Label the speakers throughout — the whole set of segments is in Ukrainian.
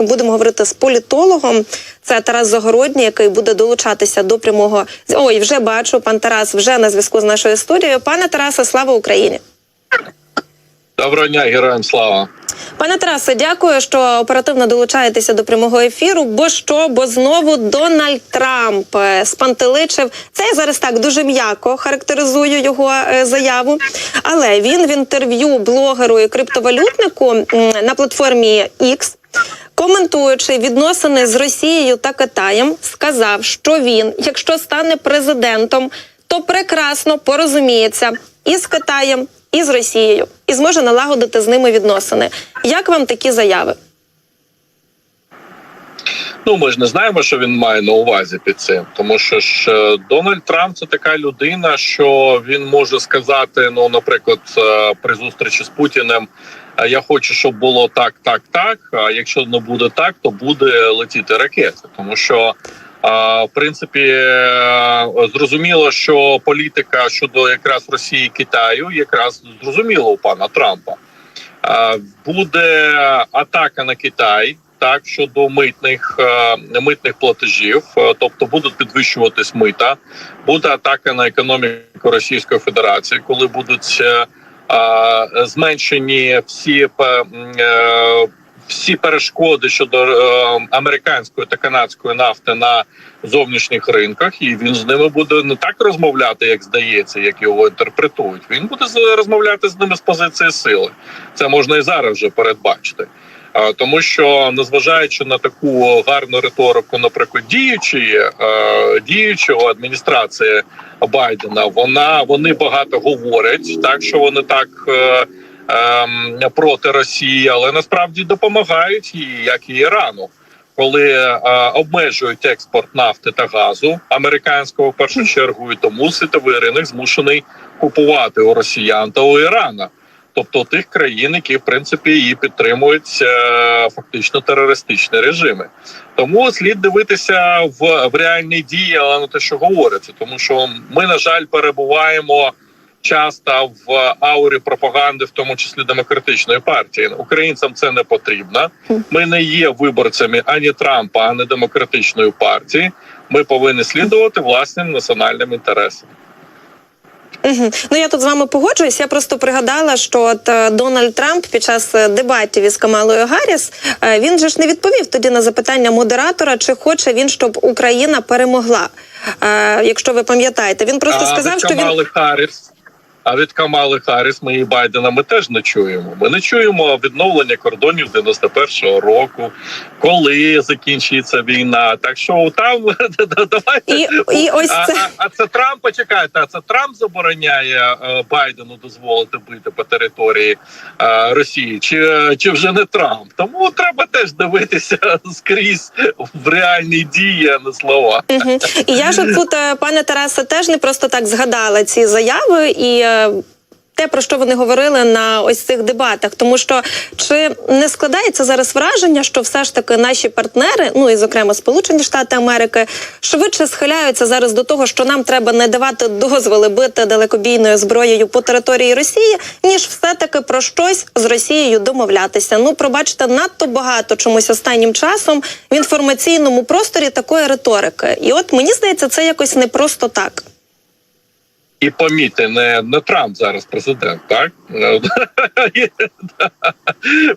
Speaker 1: Будемо говорити з політологом. Це Тарас Загородній, який буде долучатися до прямого. Ой, вже бачу, пан Тарас вже на зв'язку з нашою студією. Пане Тарасе, слава Україні!
Speaker 2: Доброго дня, героям слава.
Speaker 1: Пане Тарасе, дякую, що оперативно долучаєтеся до прямого ефіру. Бо що? Бо знову Дональд Трамп е, спантеличив. Це я зараз так дуже м'яко характеризую його е, заяву. Але він в інтерв'ю блогеру і криптовалютнику на платформі X, коментуючи відносини з Росією та Китаєм, сказав, що він, якщо стане президентом, то прекрасно порозуміється і з Китаєм, і з Росією, і зможе налагодити з ними відносини. Як вам такі заяви?
Speaker 2: Ну ми ж не знаємо, що він має на увазі під цим, тому що ж е, Дональд Трамп це така людина, що він може сказати: ну, наприклад, е, при зустрічі з Путіним. «Е, Я хочу, щоб було так, так, так. А якщо не буде так, то буде летіти ракети, тому що. В принципі, е, зрозуміло, що політика щодо якраз Росії і Китаю якраз зрозуміло у пана Трампа. Буде атака на Китай так щодо митних е, митних платежів, е, тобто будуть підвищуватись мита, буде атака на економіку Російської Федерації, коли будуть зменшені всі е, всі перешкоди щодо е, американської та канадської нафти на зовнішніх ринках, і він з ними буде не так розмовляти, як здається, як його інтерпретують. Він буде розмовляти з ними з позиції сили. Це можна і зараз вже передбачити. А, Тому що незважаючи на таку гарну риторику, наприклад, діючої е, діючого адміністрації Байдена, вона вони багато говорять, так що вони так е, ем, проти Росії, але насправді допомагають їй, як і Ірану. Коли е, обмежують експорт нафти та газу американського в першу чергу, і тому світовий ринок змушений купувати у росіян та у Ірана тобто тих країн, які в принципі її підтримують е, фактично терористичні режими. Тому слід дивитися в, в реальні дії, але не те, що говориться, тому що ми, на жаль, перебуваємо. Часто в аурі пропаганди, в тому числі демократичної партії, українцям це не потрібно. Ми не є виборцями ані Трампа, ані демократичної партії. Ми повинні слідувати власним національним інтересам.
Speaker 1: Угу. Ну я тут з вами погоджуюсь. Я просто пригадала, що от е, Дональд Трамп під час е, дебатів із Камалою Гарріс е, він же ж не відповів тоді на запитання модератора, чи хоче він, щоб Україна перемогла. Е, якщо ви пам'ятаєте, він просто
Speaker 2: а
Speaker 1: сказав, що він
Speaker 2: Камали Харріс. А від Камали Харріс ми і Байдена ми теж не чуємо. Ми не чуємо відновлення кордонів 91-го року, коли закінчиться війна. Так що там давайте
Speaker 1: І- і ось це-
Speaker 2: а, а це Трамп почекайте. А це Трамп забороняє е, Байдену дозволити бити по території е, Росії, чи, чи вже не Трамп? Тому треба теж дивитися скрізь в реальні дії, а не слова.
Speaker 1: Угу. і я ж тут, е, пане Тарасе, теж не просто так згадала ці заяви і. Те, про що вони говорили на ось цих дебатах, тому що чи не складається зараз враження, що все ж таки наші партнери, ну і зокрема Сполучені Штати Америки, швидше схиляються зараз до того, що нам треба не давати дозволи бити далекобійною зброєю по території Росії, ніж все таки про щось з Росією домовлятися. Ну, пробачте, надто багато чомусь останнім часом в інформаційному просторі такої риторики. І от мені здається, це якось не просто так.
Speaker 2: І помітьте, не, не Трамп зараз президент, так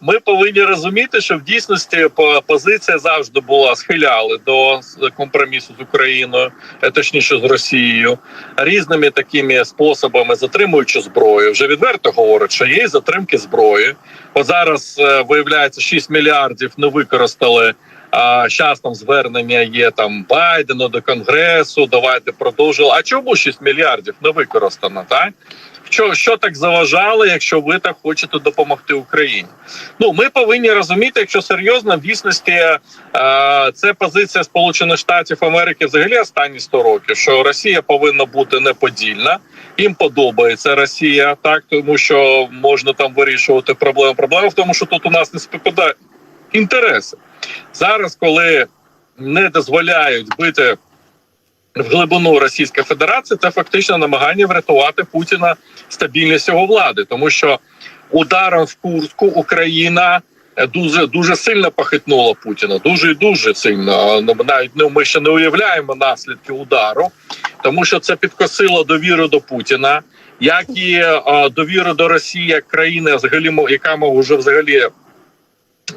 Speaker 2: ми повинні розуміти, що в дійсності по- позиція завжди була схиляли до компромісу з Україною, е, точніше з Росією, різними такими способами, затримуючи зброю. Вже відверто говорять, що є затримки зброї. От зараз е, виявляється 6 мільярдів не використали. А зараз там звернення є там Байдену до Конгресу. Давайте продовжили. А чому 6 мільярдів не використано? Так що, що так заважало, якщо ви так хочете допомогти Україні? Ну ми повинні розуміти, якщо серйозно в дійсності е, це позиція Сполучених Штатів Америки взагалі останні 100 років, що Росія повинна бути неподільна. Їм подобається Росія, так тому що можна там вирішувати проблеми. Проблема в тому, що тут у нас не співпадає інтереси. Зараз, коли не дозволяють бити в глибину Російської Федерації, це фактично намагання врятувати Путіна стабільність його влади, тому що ударом в Курську Україна дуже дуже сильно похитнуло Путіна. Дуже і дуже сильно. Ну, Навіть ну, ми ще не уявляємо наслідки удару, тому що це підкосило довіру до Путіна, як і довіру до Росії як країни, яка може вже взагалі.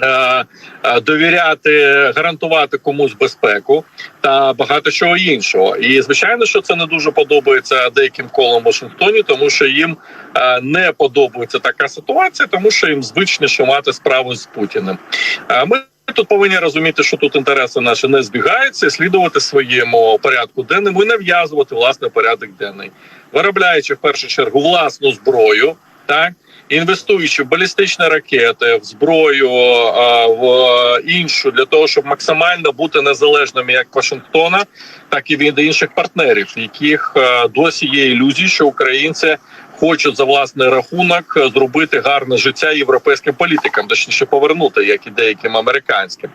Speaker 2: Е, е, Довіряти, гарантувати комусь безпеку та багато чого іншого, і звичайно, що це не дуже подобається деяким колам Вашингтоні, тому що їм е, не подобається така ситуація, тому що їм звичніше мати справу з Путіним. Ми тут повинні розуміти, що тут інтереси наші не збігаються, слідувати своєму порядку денному і нав'язувати власне порядок денний, виробляючи в першу чергу власну зброю, так. Інвестуючи в балістичні ракети, в зброю, в іншу для того, щоб максимально бути незалежними як Вашингтона, так і від інших партнерів, яких е, досі є ілюзії, що українці хочуть за власний рахунок е, зробити гарне життя європейським політикам, точніше повернути, як і деяким американським.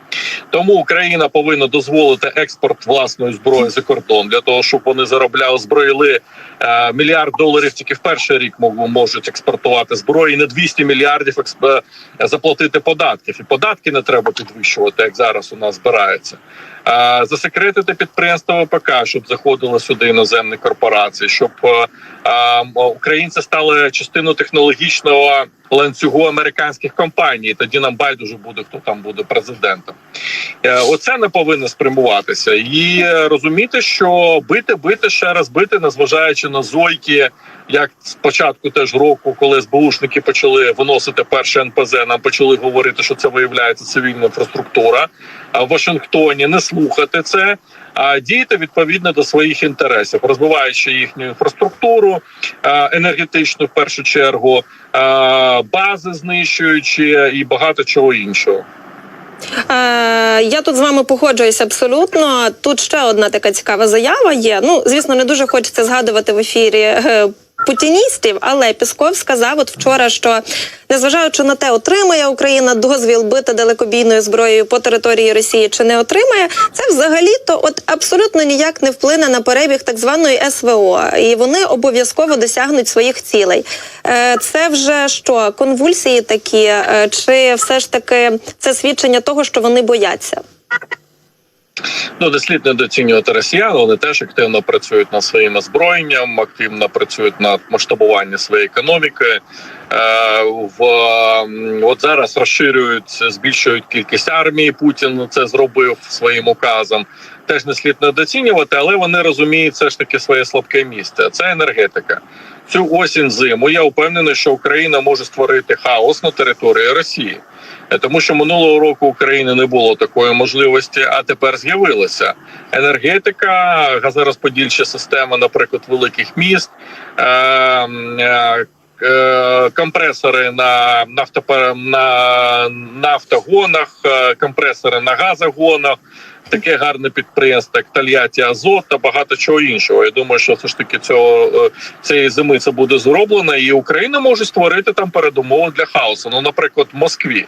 Speaker 2: Тому Україна повинна дозволити експорт власної зброї за кордон для того, щоб вони заробляли зброїли е, мільярд доларів. Тільки в перший рік можуть експортувати зброї, і не 200 мільярдів е, заплатити податків. І податки не треба підвищувати, як зараз у нас збирається. Засекретити підприємство ВПК, щоб заходили сюди іноземні корпорації, щоб е, українці стали частиною технологічного ланцюгу американських компаній. Тоді нам байдуже буде, хто там буде президентом. Е, Оце не повинно спрямуватися і е, розуміти, що бити, бити ще раз бити, незважаючи на зойки, як з початку теж року, коли СБУшники почали виносити перше НПЗ, нам почали говорити, що це виявляється цивільна інфраструктура. А в Вашингтоні не слухати це, діяти відповідно до своїх інтересів, розвиваючи їхню інфраструктуру е, енергетичну в першу чергу, е, бази знищуючи і багато чого іншого.
Speaker 1: Е, я тут з вами погоджуюся абсолютно. Тут ще одна така цікава заява є. Ну, звісно, не дуже хочеться згадувати в ефірі. Путіністів, але Пісков сказав от вчора, що незважаючи на те, отримає Україна дозвіл бити далекобійною зброєю по території Росії чи не отримає, це взагалі то от абсолютно ніяк не вплине на перебіг так званої СВО, і вони обов'язково досягнуть своїх цілей. Е, Це вже що конвульсії такі, е, чи все ж таки це свідчення того, що вони бояться?
Speaker 2: Ну, не слід недооцінювати росіян. Вони теж активно працюють над своїм озброєнням, активно працюють над масштабуванням своєї економіки. Е, в от зараз розширюють, збільшують кількість армії. Путін це зробив своїм указом. Теж не слід недооцінювати, але вони розуміють все ж таки своє слабке місце. Це енергетика. Цю осінь зиму я впевнений, що Україна може створити хаос на території Росії. Тому що минулого року України не було такої можливості, а тепер з'явилася енергетика, газорозподільча система, наприклад, великих міст, е, е, е, компресори на нафтопер... на нафтогонах, е, компресори на газогонах. Таке гарне підприємство, як Тольятті Азот та багато чого іншого. Я думаю, що все ж таки цього е, цієї зими це буде зроблено, і Україна може створити там передумови для хаосу. Ну, наприклад, в Москві.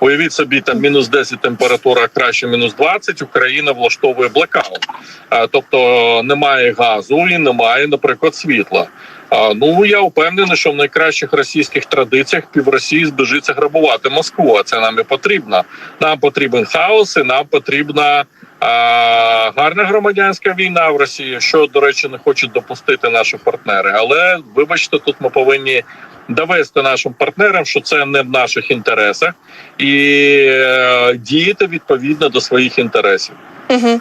Speaker 2: Уявіть собі, там мінус 10 температура, а краще мінус 20, Україна влаштовує блекаут. Тобто немає газу і немає, наприклад, світла. А, ну я впевнений, що в найкращих російських традиціях пів Росії збежиться грабувати Москву. А це нам і потрібно. Нам потрібен хаос, і нам потрібна а, гарна громадянська війна в Росії, що до речі не хочуть допустити наші партнери. Але вибачте, тут ми повинні довести нашим партнерам, що це не в наших інтересах, і е, діяти відповідно до своїх інтересів.
Speaker 1: Угу.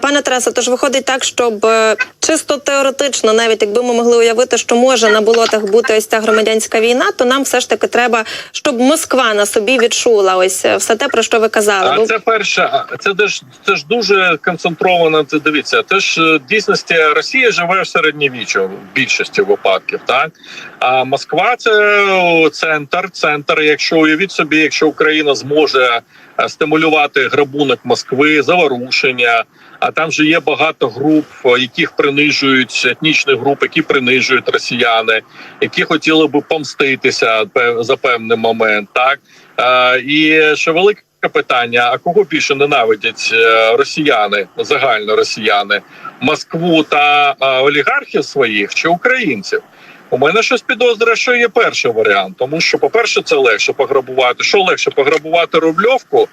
Speaker 1: Пане Тарасе, тож виходить так, щоб е, чисто теоретично, навіть якби ми могли уявити, що може на болотах бути ось ця громадянська війна, то нам все ж таки треба, щоб Москва на собі відчула ось е, все те, про що ви казали.
Speaker 2: А
Speaker 1: Бо-
Speaker 2: це перше, це ж це ж дуже концентровано. Це дивіться. Те ж е, дійсності Росія живе в середньовіччю в більшості випадків, так а Москва це центр. Центр. Якщо уявіть собі, якщо Україна зможе стимулювати грабунок Москви, заворушення. А там же є багато груп, яких принижують етнічних груп, які принижують росіяни, які хотіли би помститися за певний момент. Так Е, і ще велике питання: а кого більше ненавидять е, росіяни, загально росіяни, Москву та е, олігархів своїх чи українців? У мене щось підозрює, що є перший варіант, тому що, по-перше, це легше пограбувати. Що легше пограбувати рубльовку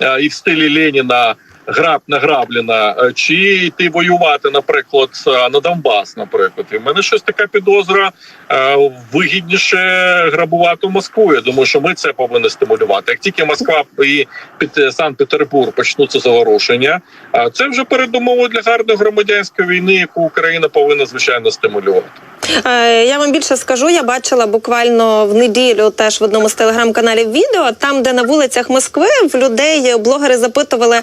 Speaker 2: е, і в стилі Леніна граб награблена, е, чи йти воювати, наприклад, е, на Донбас, наприклад. І в мене щось така підозра е, вигідніше грабувати Москву. Я думаю, що ми це повинні стимулювати. Як тільки Москва і Пет- Санкт-Петербург почнуться заворушення, це вже передумова для гарної громадянської війни, яку Україна повинна звичайно стимулювати.
Speaker 1: Я вам більше скажу, я бачила буквально в неділю теж в одному з телеграм-каналів відео, там, де на вулицях Москви в людей блогери запитували,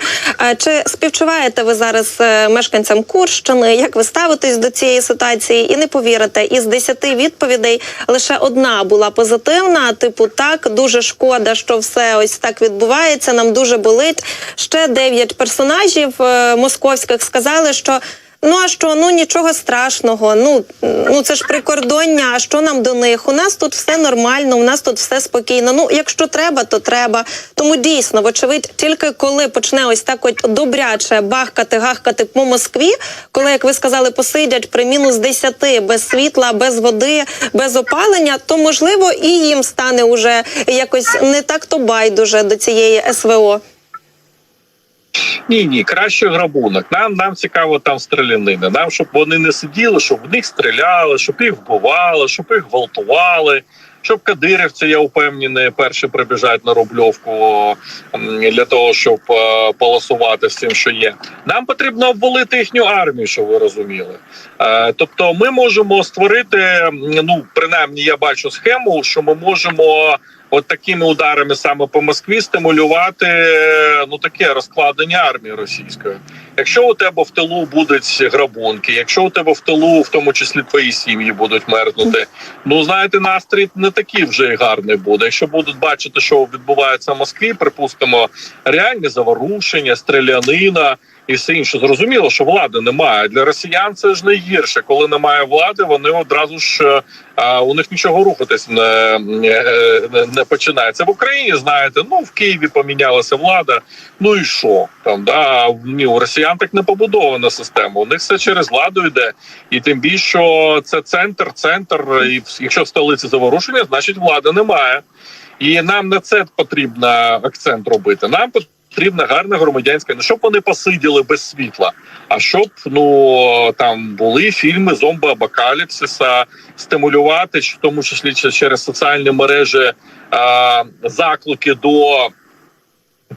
Speaker 1: чи співчуваєте ви зараз е, мешканцям Курщини, як ви ставитесь до цієї ситуації, і не повірите, із десяти відповідей лише одна була позитивна. Типу, так дуже шкода, що все ось так відбувається. Нам дуже болить. Ще дев'ять персонажів е, московських сказали, що. Ну а що? Ну нічого страшного. Ну ну це ж прикордоння. А що нам до них? У нас тут все нормально, у нас тут все спокійно. Ну, якщо треба, то треба. Тому дійсно, вочевидь, тільки коли почне ось так от добряче бахкати, гахкати по Москві, коли, як ви сказали, посидять при мінус 10, без світла, без води, без опалення, то можливо і їм стане уже якось не так то байдуже до цієї СВО.
Speaker 2: Ні, ні, краще грабунок. Нам нам цікаво там стрілянини. Нам щоб вони не сиділи, щоб в них стріляли, щоб їх вбивали, щоб їх гвалтували. Щоб кадирівці, я впевнений, перші прибіжать на рубльовку для того, щоб е, полосувати цим, що є. Нам потрібно обвалити їхню армію, щоб ви розуміли. Е, тобто, ми можемо створити. Ну, принаймні, я бачу схему, що ми можемо от такими ударами саме по Москві стимулювати е, ну таке розкладення армії російської. Якщо у тебе в тилу будуть грабунки, якщо у тебе в тилу, в тому числі твої сім'ї будуть мерзнути, ну знаєте, настрій не такий вже й гарний буде. Якщо будуть бачити, що відбувається в Москві, припустимо, реальні заворушення, стрілянина. І все інше зрозуміло, що влади немає для росіян. Це ж найгірше. Коли немає влади, вони одразу ж е, а, у них нічого рухатись не, не, не починається в Україні. Знаєте, ну в Києві помінялася влада. Ну і що там? Да ні, у росіян так не побудована система. У них все через владу йде, і тим більше це центр, центр. І якщо в столиці заворушення, значить влади немає. І нам на це потрібно акцент робити. Нам потрібна гарна громадянська, не щоб вони посиділи без світла, а щоб ну там були фільми зомби апокаліпсиса, стимулювати, в тому числі через соціальні мережі а, заклики до.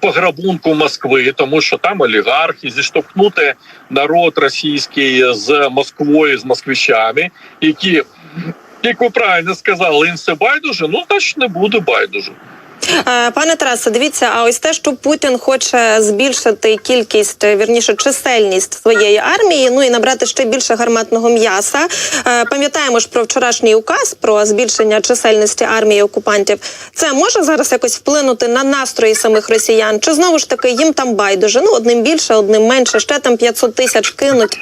Speaker 2: Пограбунку Москви, тому що там олігархи зіштовхнути народ російський з Москвою, з москвичами, які, як ви правильно сказали, їм все байдуже. Ну значить не буде байдуже.
Speaker 1: Е, Пане Тарасе, дивіться, а ось те, що Путін хоче збільшити кількість, е, вірніше, чисельність своєї армії, ну і набрати ще більше гарматного м'яса. Е, Пам'ятаємо ж про вчорашній указ про збільшення чисельності армії окупантів. Це може зараз якось вплинути на настрої самих росіян? Чи знову ж таки їм там байдуже? Ну одним більше, одним менше, ще там 500 тисяч кинуть.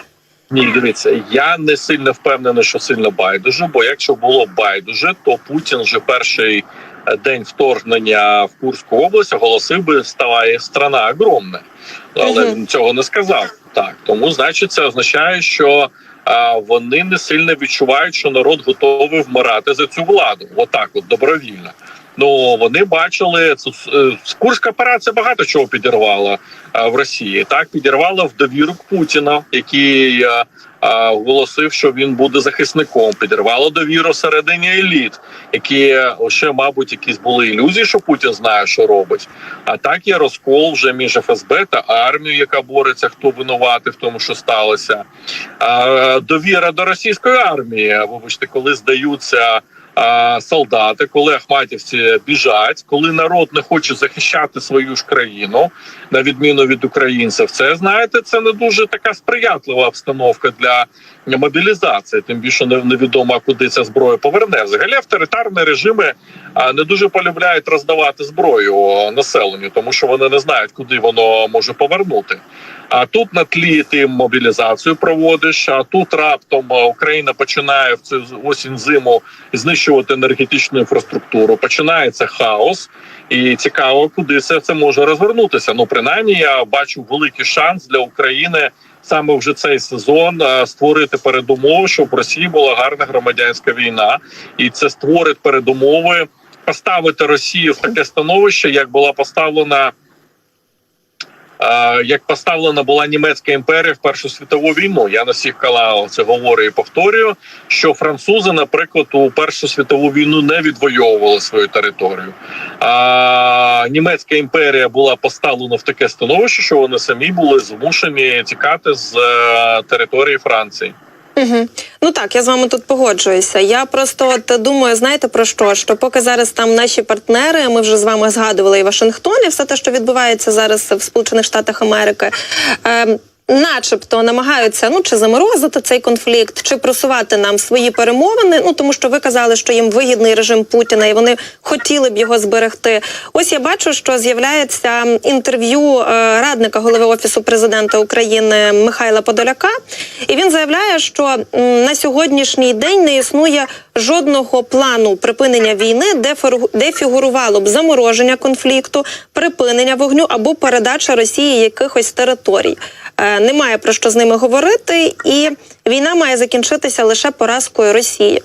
Speaker 2: Ні, дивіться, я не сильно впевнений, що сильно байдуже. Бо якщо було байдуже, то Путін вже перший день вторгнення в Курську область оголосив би ставає страна огромна. Але він цього не сказав. Так тому, значить, це означає, що а, вони не сильно відчувають, що народ готовий вмирати за цю владу. Отак, от добровільно. Ну вони бачили е, Курська операція багато чого підірвала е, в Росії. Так підірвала в довіру Путіна, який е, оголосив, що він буде захисником. Підірвала довіру всередині еліт, які ще, мабуть, якісь були ілюзії, що Путін знає, що робить. А так є розкол вже між ФСБ та армією, яка бореться, хто винуватий в тому, що сталося. Довіра до російської армії. Вибачте, коли здаються. Солдати, коли ахматівці біжать, коли народ не хоче захищати свою ж країну, на відміну від українців, це знаєте, це не дуже така сприятлива обстановка для мобілізації. Тим більше невідомо, куди ця зброя поверне. Взагалі авторитарні режими не дуже полюбляють роздавати зброю населенню, тому що вони не знають, куди воно може повернути. А тут на тлі ти мобілізацію проводиш. А тут раптом Україна починає в цю осінь зиму знищувати енергетичну інфраструктуру. Починається хаос, і цікаво, куди це, це може розвернутися. Ну принаймні, я бачу великий шанс для України саме вже цей сезон е, створити передумови, щоб в Росії була гарна громадянська війна, і це створить передумови поставити Росію в таке становище, як була поставлена. Як поставлена була німецька імперія в Першу світову війну, я на всіх каналах це говорю і повторюю, що французи, наприклад, у Першу світову війну не відвоювали свою територію. А німецька імперія була поставлена в таке становище, що вони самі були змушені тікати з е, території Франції.
Speaker 1: Угу. Ну так, я з вами тут погоджуюся. Я просто от думаю, знаєте про що? Що поки зараз там наші партнери, ми вже з вами згадували і Вашингтон, і все те, що відбувається зараз в Сполучених Штатах Америки. Е, Начебто намагаються ну чи заморозити цей конфлікт, чи просувати нам свої перемовини. Ну тому що ви казали, що їм вигідний режим Путіна, і вони хотіли б його зберегти. Ось я бачу, що з'являється інтерв'ю е, радника голови офісу президента України Михайла Подоляка, і він заявляє, що на сьогоднішній день не існує жодного плану припинення війни, де фору- де фігурувало б замороження конфлікту, припинення вогню або передача Росії якихось територій. Е, Немає про що з ними говорити, і війна має закінчитися лише поразкою Росії.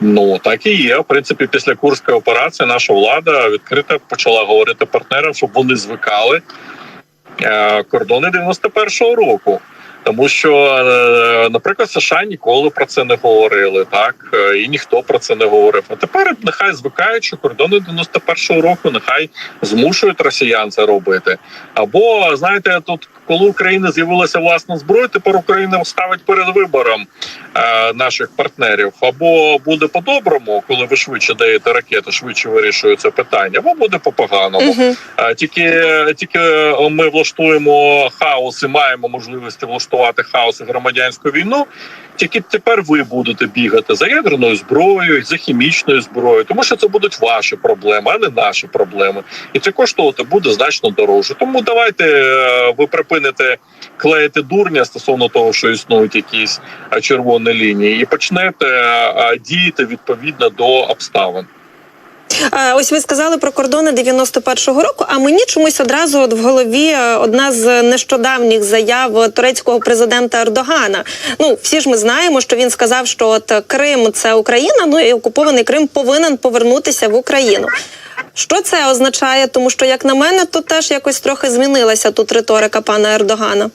Speaker 2: Ну так і є. В принципі, після курської операції наша влада відкрито почала говорити партнерам, щоб вони звикали е, кордони 91-го року. Тому що, е, наприклад, США ніколи про це не говорили, так е, і ніхто про це не говорив. А тепер нехай звикають, що кордони 91-го року нехай змушують росіян це робити. Або знаєте, тут коли в України з'явилася власна зброя, тепер Україна ставить перед вибором е, наших партнерів. Або буде по-доброму, коли ви швидше даєте ракети, швидше вирішується питання, або буде по-поганому.
Speaker 1: Угу.
Speaker 2: А Тільки тільки ми влаштуємо хаос і маємо можливості влаштувати хаос і громадянську війну. Тільки тепер ви будете бігати за ядерною зброєю, за хімічною зброєю, тому що це будуть ваші проблеми, а не наші проблеми. І це коштувати буде значно дорожче. Тому давайте е, ви припините клеїти дурня стосовно того, що існують якісь червоні лінії, і почнете діяти відповідно до обставин.
Speaker 1: Ось ви сказали про кордони 91-го року. А мені чомусь одразу от в голові е, одна з нещодавніх заяв турецького президента Ердогана. Ну всі ж ми знаємо, що він сказав, що от Крим це Україна. Ну і окупований Крим повинен повернутися в Україну. Що це означає? Тому що, як на мене, то теж якось трохи змінилася тут риторика пана Ердогана.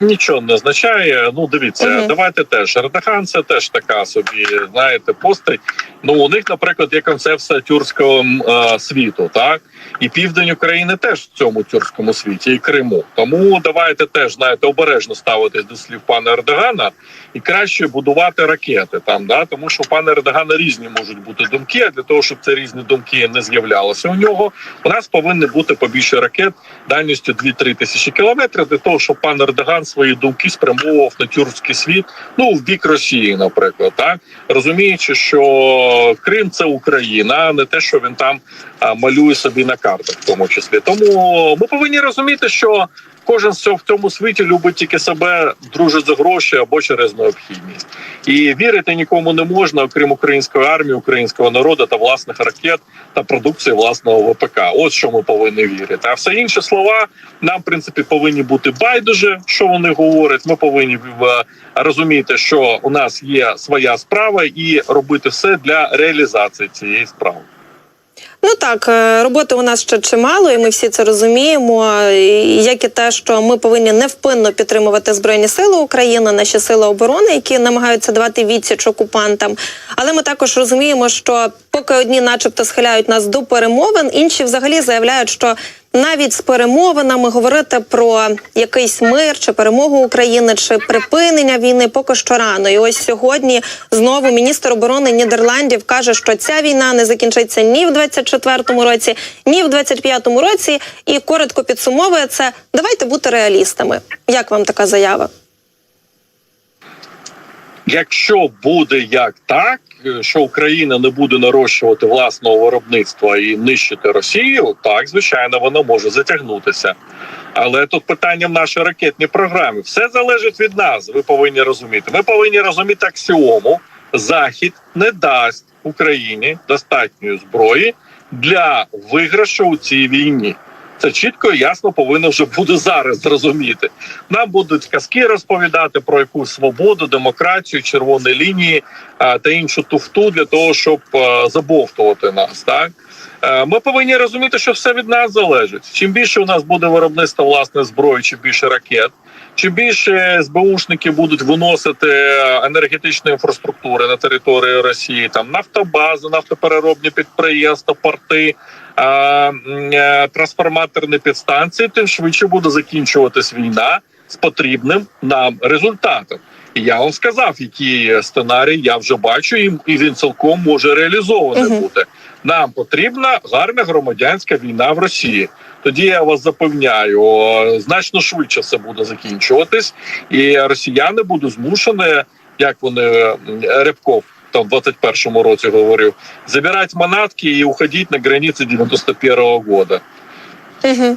Speaker 2: Нічого не означає. Ну дивіться,
Speaker 1: Мгм.
Speaker 2: давайте теж Ердоган це теж така собі, знаєте, постать. Ну у них, наприклад, є концепція тюркського е, світу, так і південь України теж в цьому тюркському світі, і Криму. Тому давайте теж знаєте обережно ставитись до слів пана Ердогана і краще будувати ракети там, да тому що у пана Ердогана різні можуть бути думки. А для того, щоб ці різні думки не з'являлися у нього, у нас повинні бути побільше ракет дальністю 2-3 тисячі кілометрів для того, щоб пан Ердоган свої думки спрямовував на тюркський світ, ну в бік Росії, наприклад, так розуміючи, що Крим це Україна, а не те, що він там малює собі на картах, в тому числі. Тому ми повинні розуміти, що кожен з в цьому світі любить тільки себе дружить за гроші або через необхідність, і вірити нікому не можна, окрім української армії, українського народу та власних ракет та продукції власного ВПК. Ось що ми повинні вірити. А все інші слова нам, в принципі, повинні бути байдуже, що вони говорять. Ми повинні е, розуміти, що у нас є своя справа, і робити все для реалізації цієї справи.
Speaker 1: Ну так, е, роботи у нас ще чимало, і ми всі це розуміємо. Як і те, що ми повинні невпинно підтримувати збройні сили України, наші сили оборони, які намагаються давати відсіч окупантам. Але ми також розуміємо, що поки одні, начебто, схиляють нас до перемовин, інші взагалі заявляють, що навіть з перемовинами говорити про якийсь мир чи перемогу України чи припинення війни поки що рано. І ось сьогодні знову міністр оборони Нідерландів каже, що ця війна не закінчиться ні в 24-му році, ні в 25-му році. І коротко підсумовує це. Давайте бути реалістами. Як вам така заява?
Speaker 2: Якщо буде як так, е, що Україна не буде нарощувати власного виробництва і нищити Росію, так звичайно, воно може затягнутися. Але тут питання в нашій ракетній програмі. Все залежить від нас. Ви повинні розуміти. Ми повинні розуміти аксіому. Захід не дасть Україні достатньої зброї для виграшу у цій війні. Це чітко і ясно повинно вже буде зараз зрозуміти. Нам будуть казки розповідати про якусь свободу, демократію, червоні лінії а, та іншу туфту для того, щоб а, забовтувати нас. Так Е, ми повинні розуміти, що все від нас залежить. Чим більше у нас буде виробництво власне зброї, чим більше ракет, чим більше СБУшники будуть виносити енергетичної інфраструктури на територію Росії, там нафтобази, нафтопереробні підприємства, порти. е, е, Трансформаторні підстанції, тим швидше буде закінчуватись війна з потрібним нам результатом. І я вам сказав, який сценарій я вже бачу, і і він цілком може реалізований
Speaker 1: Мгм.
Speaker 2: бути. Нам потрібна гарна громадянська війна в Росії. Тоді я вас запевняю, значно швидше все буде закінчуватись, і росіяни будуть змушені, як вони Рябков там в 21-му році говорив, забирати манатки і уходити на границі 91-го года.
Speaker 1: Угу.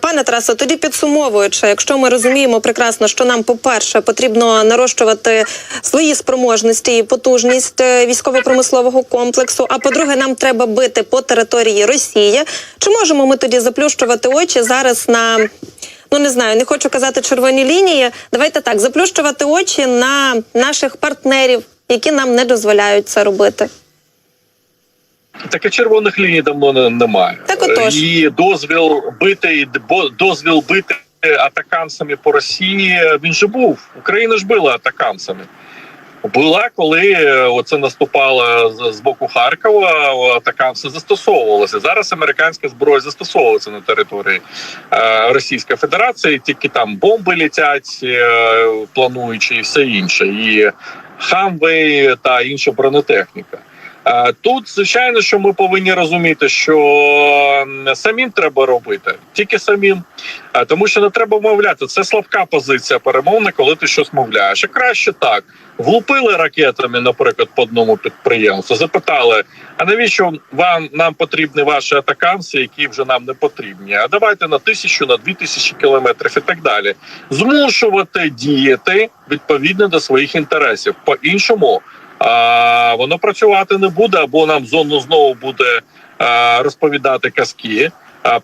Speaker 1: Пане Тарасе, тоді підсумовуючи, якщо ми розуміємо прекрасно, що нам, по-перше, потрібно нарощувати свої спроможності і потужність е, військово-промислового комплексу. А по-друге, нам треба бити по території Росії. Чи можемо ми тоді заплющувати очі зараз на ну не знаю, не хочу казати червоні лінії. Давайте так заплющувати очі на наших партнерів, які нам не дозволяють це робити.
Speaker 2: Таке червоних ліній давно немає.
Speaker 1: Так отож.
Speaker 2: І дозвіл бити дозвіл бити атакамсами по Росії. Він же був. Україна ж била атакамсами. Була, коли е, оце наступало з, боку Харкова, атакамси застосовувалися. Зараз американська зброя застосовується на території е, Російської Федерації, тільки там бомби літять, е, плануючи і все інше, і хамви та інша бронетехніка. Тут, звичайно, що ми повинні розуміти, що самим треба робити, тільки самим, тому що не треба мовляти. Це слабка позиція перемовна, коли ти щось мовляєш. І краще так влупили ракетами, наприклад, по одному підприємству. Запитали: а навіщо вам нам потрібні ваші атакамси, які вже нам не потрібні? А давайте на тисячу, на дві тисячі кілометрів і так далі. Змушувати діяти відповідно до своїх інтересів. По іншому а, воно працювати не буде, або нам зону знову буде розповідати казки.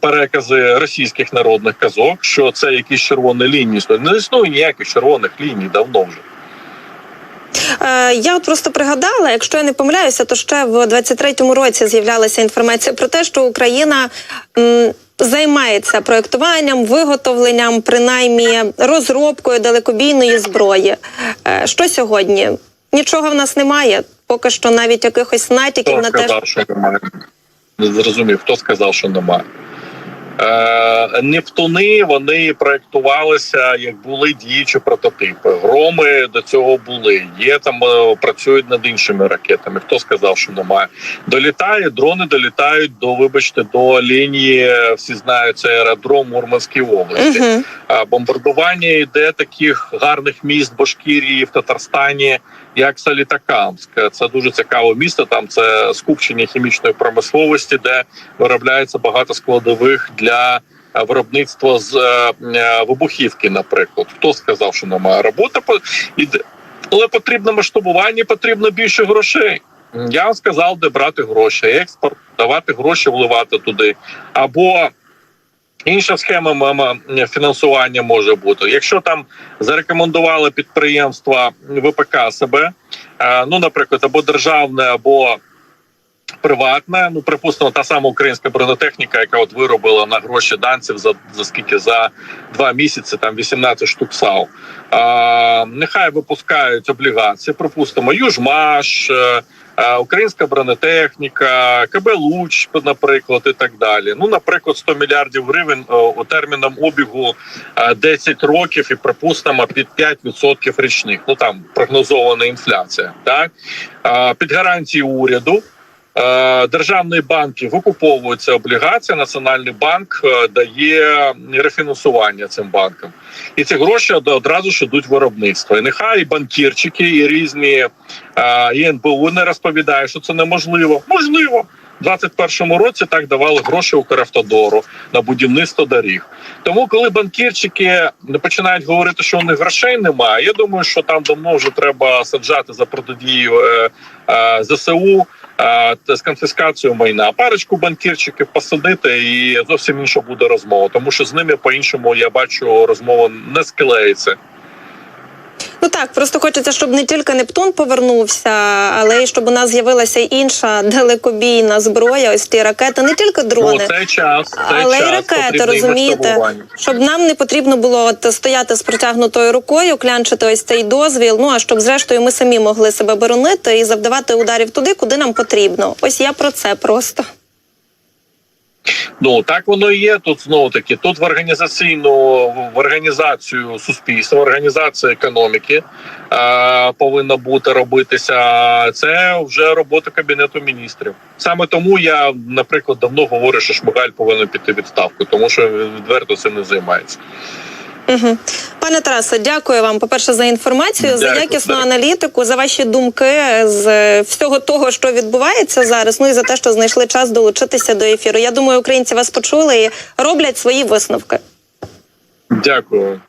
Speaker 2: Перекази російських народних казок, що це якісь червоні лінії. Не існує ніяких червоних ліній давно вже.
Speaker 1: Е, я от просто пригадала, якщо я не помиляюся, то ще в 23-му році з'являлася інформація про те, що Україна м, займається проектуванням, виготовленням, принаймні розробкою далекобійної зброї. Е, що сьогодні? Нічого в нас немає. Поки що навіть якихось натяків
Speaker 2: Хто
Speaker 1: на те,
Speaker 2: сказав, що немає? Не зрозумів, хто сказав, що немає. Е, Нептуни вони проектувалися як були діючі прототипи. Громи до цього були. Є там е, працюють над іншими ракетами. Хто сказав, що немає? Долітає дрони, долітають до вибачте до лінії. Всі знають це аеродром Мурманській області. А бомбардування йде таких гарних міст Башкірії в Татарстані, як Салітакамськ. Це дуже цікаве місто. Там це скупчення хімічної промисловості, де виробляється багато складових для е, виробництва з е, е, вибухівки. Наприклад, хто сказав, що немає роботи але потрібно масштабування, потрібно більше грошей. Я сказав, де брати гроші, експорт, давати гроші, вливати туди або. Інша схема фінансування може бути. Якщо там зарекомендували підприємства ВПК себе, е, ну наприклад, або державне, або приватне, ну припустимо, та сама українська бронетехніка, яка от виробила на гроші данців за, за скільки за два місяці, там 18 штук САУ. А, нехай випускають облігації, припустимо, Южмаш. Е, е, Українська бронетехніка, КБ Луч, наприклад, і так далі. Ну, наприклад, 100 мільярдів гривень е, у терміном обігу е, 10 років і припустимо під 5% річних. Ну там прогнозована інфляція. Так Е, під гарантії уряду. Е, Державні банки викуповуються облігації. Національний банк е, дає рефінансування цим банкам, і ці гроші одразу ж йдуть в виробництво. І нехай банкірчики, і різні е, і НБУ не розповідають, що це неможливо. Можливо. У 21-му році так давали гроші Укравтодору на будівництво доріг. Тому, коли банкірчики не починають говорити, що у них грошей немає, я думаю, що там давно вже треба саджати за протидію ЗСУ з конфіскацією майна. Парочку банкірчиків посадити, і зовсім інша буде розмова. Тому що з ними по-іншому я бачу розмова не склеїться.
Speaker 1: Ну так, просто хочеться, щоб не тільки Нептун повернувся, але й щоб у нас з'явилася інша далекобійна зброя, ось ті ракети, не тільки дрони.
Speaker 2: Ну, це час, це
Speaker 1: Але й ракети, розумієте, щоб нам не потрібно було от стояти з протягнутою рукою, клянчити ось цей дозвіл. Ну а щоб зрештою ми самі могли себе боронити і завдавати ударів туди, куди нам потрібно. Ось я про це просто.
Speaker 2: Ну так воно і є. Тут знову таки тут в організаційну в організацію суспільства, в організацію економіки е, повинна бути робитися. Це вже робота кабінету міністрів. Саме тому я, наприклад, давно говорю, що Шмигаль повинен піти відставку, тому що він відверто цим не займається.
Speaker 1: Угу. Пане Тарасе, дякую вам, по-перше, за інформацію, за якісну
Speaker 2: дякую.
Speaker 1: аналітику, за ваші думки з е, всього того, що відбувається зараз. Ну і за те, що знайшли час долучитися до ефіру. Я думаю, українці вас почули і роблять свої висновки.
Speaker 2: Дякую.